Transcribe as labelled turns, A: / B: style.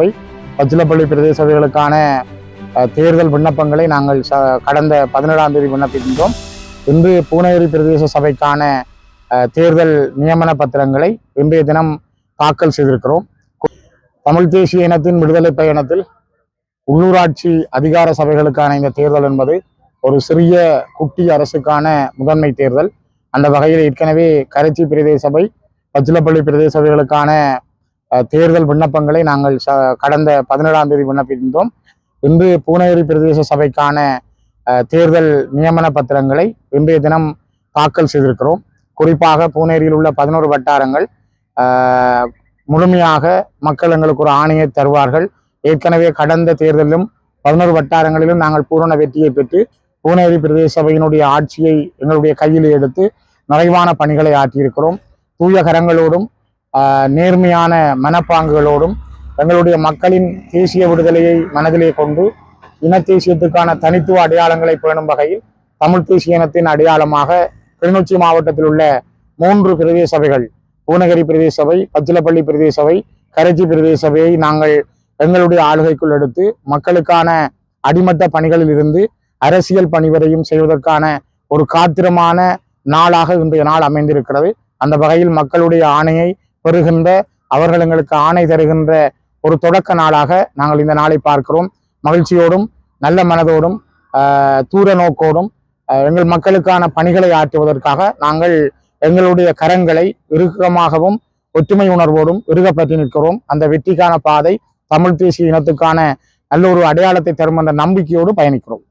A: பச்சிலப்பள்ளி பிரதேச சபைகளுக்கான தேர்தல் விண்ணப்பங்களை நாங்கள் ச கடந்த பதினேழாம் தேதி விண்ணப்பிக்கின்றோம். இன்று பூனகிரி பிரதேச சபைக்கான தேர்தல் நியமன பத்திரங்களை இன்றைய தினம் தாக்கல் செய்திருக்கிறோம். தமிழ் தேசிய இனத்தின் விடுதலை பயணத்தில் உள்ளூராட்சி அதிகார சபைகளுக்கான இந்த தேர்தல் என்பது ஒரு சிறிய குட்டி அரசுக்கான முதன்மை தேர்தல். அந்த வகையில் ஏற்கனவே கரைச்சி பிரதேச சபை பச்சிலப்பள்ளி பிரதேச சபைகளுக்கான தேர்தல் விண்ணப்பங்களை நாங்கள் ச கடந்த பதினேழாம் தேதி விண்ணப்பிக்கின்றோம் இன்று பூனகிரி பிரதேச சபைக்கான தேர்தல் நியமன பத்திரங்களை இன்றைய தினம் தாக்கல் செய்திருக்கிறோம். குறிப்பாக பூனேரியில் உள்ள பதினோரு வட்டாரங்கள் முழுமையாக மக்கள் எங்களுக்கு ஒரு ஆணையை தருவார்கள். ஏற்கனவே கடந்த தேர்தலிலும் பதினோரு வட்டாரங்களிலும் நாங்கள் பூரண வெற்றியை பெற்று பூனேரி பிரதேச சபையினுடைய ஆட்சியை எங்களுடைய கையில் எடுத்து நிறைவான பணிகளை ஆற்றியிருக்கிறோம். தூய கரங்களோடும் நேர்மையான மனப்பாங்குகளோடும் தங்களுடைய மக்களின் தேசிய விடுதலையை மனதிலே கொண்டு இன தேசியத்துக்கான தனித்துவ அடையாளங்களை பேணும் வகையில் தமிழ் தேசிய இனத்தின் அடையாளமாக கிளிநொச்சி மாவட்டத்தில் உள்ள மூன்று பிரதேச சபைகள் பூனகிரி பிரதேச சபை பச்சிலப்பள்ளி பிரதேச சபை கரைச்சி பிரதேச சபையை நாங்கள் எங்களுடைய ஆளுகைக்குள் எடுத்து மக்களுக்கான அடிமட்ட பணிகளில் இருந்து அரசியல் பணி வரையும் செய்வதற்கான ஒரு காத்திரமான நாளாக இன்றைய நாள் அமைந்திருக்கிறது. அந்த வகையில் மக்களுடைய ஆணையை பெறுகின்ற அவர்கள் எங்களுக்கு ஆணை தருகின்ற ஒரு தொடக்க நாளாக நாங்கள் இந்த நாளை பார்க்கிறோம். மகிழ்ச்சியோடும் நல்ல மனதோடும் ஆஹ், தூர நோக்கோடும் எங்கள் மக்களுக்கான பணிகளை ஆற்றுவதற்காக நாங்கள் எங்களுடைய கரங்களை இறுக்கமாகவும் ஒற்றுமை உணர்வோடும் இறுகப்பற்றி நிற்கிறோம். அந்த வெற்றிக்கான பாதை தமிழ் தேசிய இனத்துக்கான நல்ல ஒரு அடையாளத்தை தரும் என்ற நம்பிக்கையோடு பயணிக்கிறோம்.